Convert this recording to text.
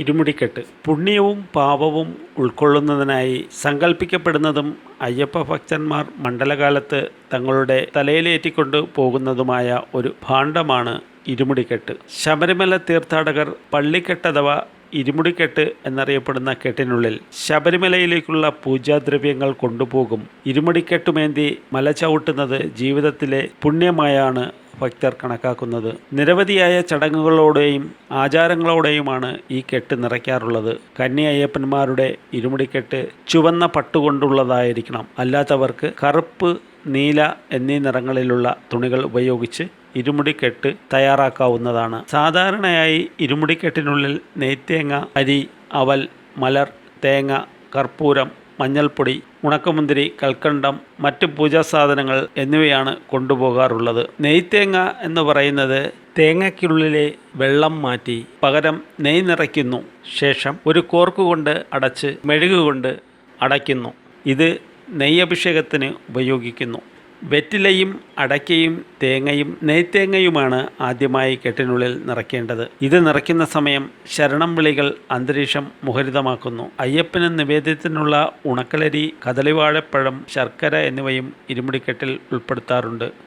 ഇരുമുടിക്കെട്ട്. പുണ്യവും പാപവും ഉൾക്കൊള്ളുന്നതിനായി സങ്കല്പിക്കപ്പെടുന്നതും അയ്യപ്പ ഭക്തന്മാർ മണ്ഡലകാലത്ത് തങ്ങളുടെ തലയിലേറ്റിക്കൊണ്ട് പോകുന്നതുമായ ഒരു ഭാണ്ഡമാണ് ഇരുമുടിക്കെട്ട്. ശബരിമല തീർത്ഥാടകർ പള്ളിക്കെട്ട് അഥവാ ഇരുമുടിക്കെട്ട് എന്നറിയപ്പെടുന്ന കെട്ടിനുള്ളിൽ ശബരിമലയിലേക്കുള്ള പൂജാദ്രവ്യങ്ങൾ കൊണ്ടുപോകും. ഇരുമുടിക്കെട്ടുമേന്തി മല ചവിട്ടുന്നത് ജീവിതത്തിലെ പുണ്യമായാണ് ഭക്തർ കണക്കാക്കുന്നത്. നിരവധിയായ ചടങ്ങുകളോടെയും ആചാരങ്ങളോടെയുമാണ് ഈ കെട്ട് നിറയ്ക്കാറുള്ളത്. കന്നി അയ്യപ്പന്മാരുടെ ഇരുമുടിക്കെട്ട് ചുവന്ന പട്ടുകൊണ്ടുള്ളതായിരിക്കണം. അല്ലാത്തവർക്ക് കറുപ്പ് നീല എന്നീ നിറങ്ങളിലുള്ള തുണികൾ ഉപയോഗിച്ച് ഇരുമുടിക്കെട്ട് തയ്യാറാക്കാവുന്നതാണ്. സാധാരണയായി ഇരുമുടിക്കെട്ടിനുള്ളിൽ നെയ്ത്തേങ്ങ അരി അവൽ മലർ തേങ്ങ കർപ്പൂരം മഞ്ഞൾപ്പൊടി ഉണക്കമുന്തിരി കൽക്കണ്ടം മറ്റ് പൂജാ സാധനങ്ങൾ എന്നിവയാണ് കൊണ്ടുപോകാറുള്ളത്. നെയ്ത്തേങ്ങ എന്ന് പറയുന്നത് തേങ്ങയ്ക്കുള്ളിലെ വെള്ളം മാറ്റി പകരം നെയ് നിറയ്ക്കുന്നു. ശേഷം ഒരു കോർക്ക് കൊണ്ട് അടച്ച് മെഴുകുകൊണ്ട് അടയ്ക്കുന്നു. ഇത് നെയ്യഭിഷേകത്തിന് ഉപയോഗിക്കുന്നു. വെറ്റിലയും അടയ്ക്കയും തേങ്ങയും നെയ്ത്തേങ്ങയുമാണ് ആദ്യമായി കെട്ടിനുള്ളിൽ നിറയ്ക്കേണ്ടത്. ഇത് നിറയ്ക്കുന്ന സമയം ശരണം വിളികൾ അന്തരീക്ഷം മുഹരിതമാക്കുന്നു. അയ്യപ്പന് നിവേദ്യത്തിനുള്ള ഉണക്കലരി കദളിവാഴപ്പഴം ശർക്കര എന്നിവയും ഇരുമുടിക്കെട്ടിൽ ഉൾപ്പെടുത്താറുണ്ട്.